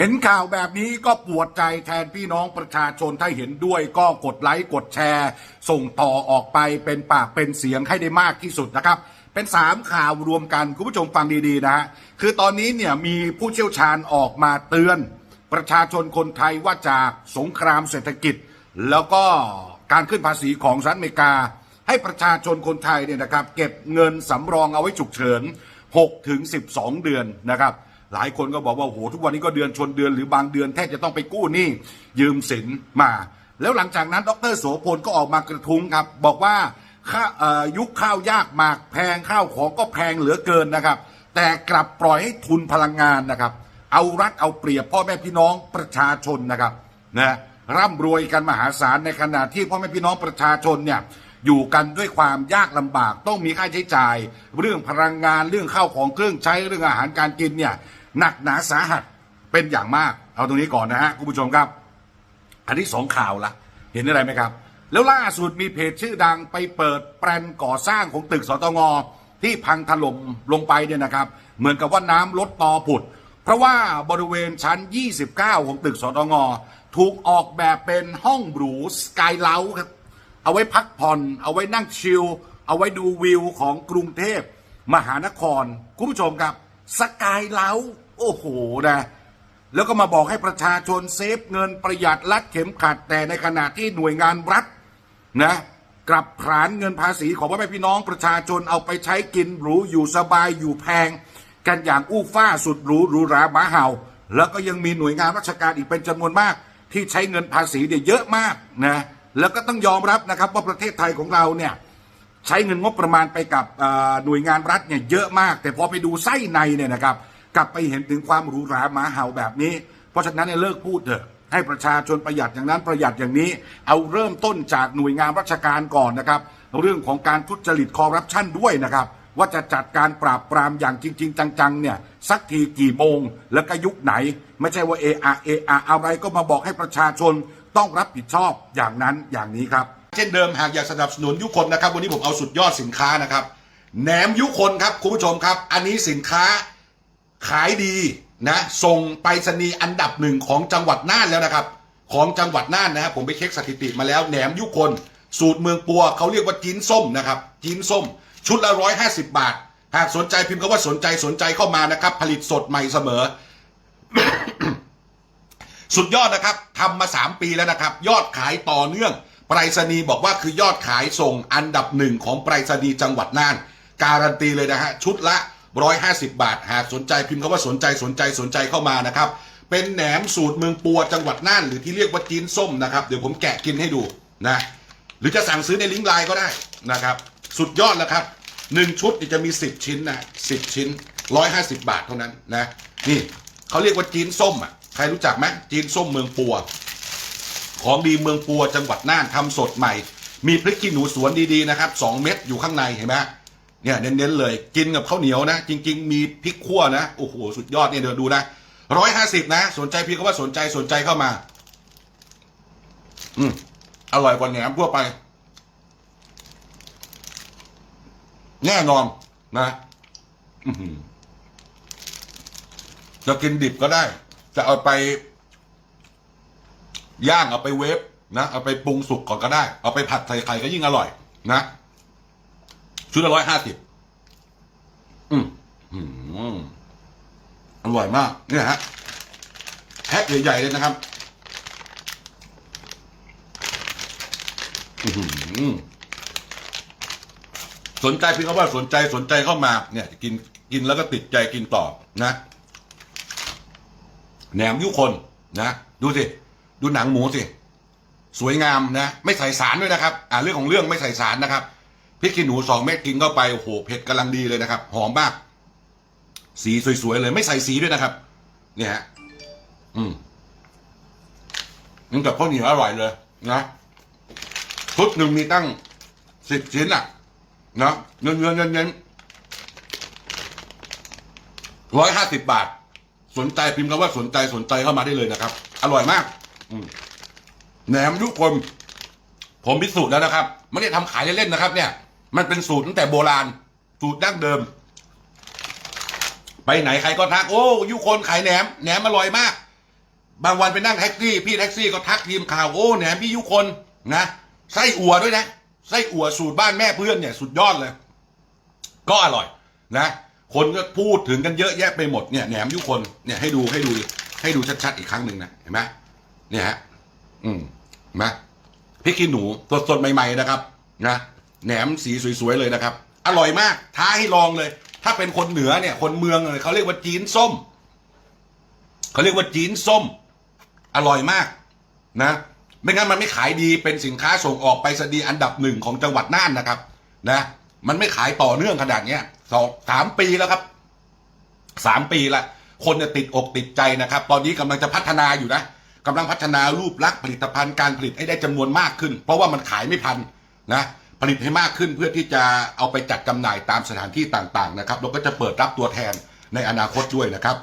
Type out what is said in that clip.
เห็นข่าวแบบนี้ก็ปวดใจแทนพี่น้องประชาชนถ้าเห็นด้วยก็กดไลค์กดแชร์ ส่งต่อออกไปเป็นปากเป็นเสียงให้ได้มากที่สุดนะครับ เป็นสามข่าวรวมกัน คุณผู้ชมฟังดีๆนะฮะคือตอนนี้เนี่ยมีผู้เชี่ยวชาญออกมาเตือน ประชาชนคนไทยว่าจากสงครามเศรษฐกิจ แล้วก็การขึ้นภาษีของสหรัฐอเมริกา ให้ประชาชนคนไทยเนี่ยนะครับ เก็บเงินสำรองเอาไว้ฉุกเฉิน6ถึง12 เดือนนะครับ หลายคนก็บอกว่าโอ้โหทุกวันนี้ก็เดือนชนเดือนหรือบางเดือนแทบจะต้องไปกู้หนี้ยืมสินมา แล้วหลังจากนั้นดรโสพลก็ออกมากระทุ้งครับ บอกว่าายุคข้าวยากหมากแพงข้าวของก็แพงเหลือเกินนะครับ แต่กลับปล่อยให้ทุนพลังงานนะครับ เอารัดเอาเปรียบพ่อแม่พี่น้องประชาชนนะครับนะร่ำรวยกันมหาศาลในขณะที่พ่อแม่พี่น้องประชาชนเนี่ยอยู่กันด้วยความยากลำบากต้องมีค่าใช้จ่าย เรื่องพลังงานเรื่องข้าวของเครื่องใช้เรื่องอาหารการกินเนี่ย หนักหนาสาหัสเป็นอย่างมาก เอาตรงนี้ก่อนนะฮะคุณผู้ชมครับ อันที่สองข่าวละเห็นอะไรไหมครับ แล้วล่าสุดมีเพจชื่อดังไปเปิดแปลนก่อสร้างของตึกสตงที่พังถล่มลงไปเนี่ยนะครับ เหมือนกับว่าน้ำลดตอผุด เพราะว่าบริเวณชั้น 29 ของตึกสตงถูกออกแบบเป็นห้องหรูสกายเลาครับเอาไว้พักผ่อนเอาไว้นั่งชิลเอาไว้ดูวิวของกรุงเทพมหานครคุณผู้ชมครับ สกายเล้าโอ้โหนะแล้วก็มาบอกให้ประชาชนเซฟเงินประหยัดรัดเข็มขัดแต่ในขณะที่หน่วยงานรัฐนะกลับผลาญเงินภาษีของพ่อแม่พี่น้องประชาชนเอาไปใช้กินหรูอยู่สบายอยู่แพง กันอย่างอู้ฟ้าสุดหรูหรูหราหมาเห่า แล้วก็ยังมีหน่วยงานราชการอีกเป็นจำนวนมาก ที่ใช้เงินภาษีเนี่ยเยอะมากนะแล้วก็ต้องยอมรับนะครับว่าประเทศไทยของเราเนี่ย ใช้เงินงบประมาณไปกับหน่วยงานรัฐเนี่ยเยอะมาก แต่พอไปดูไส้ในเนี่ยนะครับ กลับไปเห็นถึงความหรูหราหมาเห่าแบบนี้ เพราะฉะนั้นเนี่ยเลิกพูดเถอะให้ประชาชนประหยัดอย่างนั้นประหยัดอย่างนี้ เอาเริ่มต้นจากหน่วยงานราชการก่อนนะครับ เรื่องของการทุจริตคอร์รัปชันด้วยนะครับ ว่าจะจัดการปราบปรามอย่างจริง ๆ จังๆเนี่ยสักทีกี่โมง แล้วก็ยุคไหน ไม่ใช่ว่าเออาเออาอะไรก็มาบอกให้ประชาชนต้องรับผิดชอบอย่างนั้นอย่างนี้ครับ เช่นเดิมหากอยากสนับสนุนยุคนนะครับ วันนี้ผมเอาสุดยอดสินค้านะครับแหนมยุคนครับคุณผู้ชมครับ อันนี้สินค้าขายดีนะส่งไปรษณีย์อันดับหนึ่งของจังหวัดน่านแล้วนะครับ ของจังหวัดน่านนะครับผมไปเช็คสถิติมาแล้วแหนมยุคนสูตรเมืองปัวเขาเรียกว่าจีนส้มนะครับจีนส้ม ชุดละร้อยห้าสิบบาท หากสนใจพิมพ์คำว่าสนใจสนใจเข้ามานะครับ ผลิตสดใหม่เสมอ สุดยอดนะครับทำมา3ปีแล้วนะครับ ยอดขายต่อเนื่อง ไปรษณีย์บอกว่าคือยอดขายส่งอันดับหนึ่งของไปรษณีย์จังหวัดน่าน การันตีเลยนะฮะ ชุดละ 150 บาท หากสนใจพิมพ์คำว่าสนใจสนใจสนใจเข้ามานะครับ เป็นแหนมสูตรเมืองปัวจังหวัดน่าน หรือที่เรียกว่าจีนส้มนะครับ เดี๋ยวผมแกะกินให้ดูนะ หรือจะสั่งซื้อในลิงก์ไลน์ก็ได้นะครับ สุดยอดแล้วครับหนึ่งชุดจะมี 10 ชิ้นนะ10 ชิ้น 150 บาทเท่านั้นนะ นี่เขาเรียกว่าจีนส้มอะ ใครรู้จักไหมจีนส้มเมืองปัว ของดีเมืองปัวจังหวัดน่านทำสดใหม่ มีพริกขี้หนูสวนดีๆนะครับสองเม็ดอยู่ข้างในเห็นไหมเนี่ยเน้นๆเลย กินกับข้าวเหนียวนะ จริง ๆ มีพริกขั่วนะโอ้โหสุดยอดเนี่ยเดี๋ยวดูนะร้อยห้าสิบนะ สนใจพี่ก็ว่าสนใจสนใจเข้ามา อืมอร่อยกว่าแหนมทั่วไปแน่นอนนะจะกินดิบก็ได้ จะเอาไป ย่างเอาไปเวฟนะเอาไปปรุงสุกก่อนก็ได้ เอาไปผัดใส่ไข่ก็ยิ่งอร่อย นะชุดละร้อยห้าสิบอืมอืมอร่อยมากเนี่ยฮะแพ็คใหญ่ๆเลยนะครับอื้อหือสนใจเพียงแค่ว่าสนใจสนใจเข้ามาเนี่ย กินกินแล้วก็ติดใจกินต่อนะแหนมยุคนนะ ดูสิ ดูหนังหมูสิ สวยงามนะ ไม่ใส่สารด้วยนะครับ อ่าเรื่องของเรื่องไม่ใส่สารนะครับพริกขี้หนูสองเม็ดกินเข้าไปโอ้โหเผ็ดกำลังดีเลยนะครับ หอมมาก สีสวยๆเลยไม่ใส่สีด้วยนะครับ เนี่ยฮะอืมมันกับข้าวเหนียวอร่อยเลยนะชุดหนึ่งมีตั้งสิบชิ้นอะนะเงินเงินเงินเงินร้อยห้าสิบบาท สนใจพิมพ์คำว่าสนใจสนใจเข้ามาได้เลยนะครับ อร่อยมาก แหนมยุคนผมพิสูจน์แล้วนะครับไม่ได้ทำขายเล่นๆนะครับ เนี่ย มันเป็นสูตรตั้งแต่โบราณ สูตรดั้งเดิม ไปไหนใครก็ทัก โอ้ยุคนขายแหนมแหนมอร่อยมาก บางวันไปนั่งแท็กซี่ พี่แท็กซี่ก็ทักทีมข่าวโอ้แหนมพี่ยุคนนะไส้อั่วด้วยนะไส้อั่วสูตรบ้านแม่เพื่อนเนี่ยสุดยอดเลย ก็อร่อย นะคนก็พูดถึงกันเยอะแยะไปหมดเนี่ยแหนมยุคนเนี่ยให้ดูให้ดูให้ดูชัดๆอีกครั้งหนึ่งนะเห็นไหม เนี่ยฮะอืมนไหมพริกขี้หนูสดๆใหม่ ๆ นะครับนะแหนมสีสวยๆเลยนะครับ อร่อยมาก ท้าให้ลองเลย ถ้าเป็นคนเหนือเนี่ย คนเมืองเลยเขาเรียกว่าจีนส้มเขาเรียกว่าจีนส้ม อร่อยมาก นะไม่งั้นมันไม่ขายดีเป็นสินค้าส่งออกไปสดีอันดับหนึ่งของจังหวัดน่านนะครับ นะ มันไม่ขายต่อเนื่องขนาดเนี้ยสองสามปีแล้วครับสามปีละคนเนี่ยติดอกติดใจนะครับ ตอนนี้กำลังจะพัฒนาอยู่นะ กำลังพัฒนารูปลักษณ์ผลิตภัณฑ์การผลิตให้ได้จำนวนมากขึ้น เพราะว่ามันขายไม่พันนะผลิตให้มากขึ้นเพื่อที่จะเอาไปจัดจำหน่ายตามสถานที่ต่างๆนะครับแล้วก็จะเปิดรับตัวแทนในอนาคตด้วยนะครับ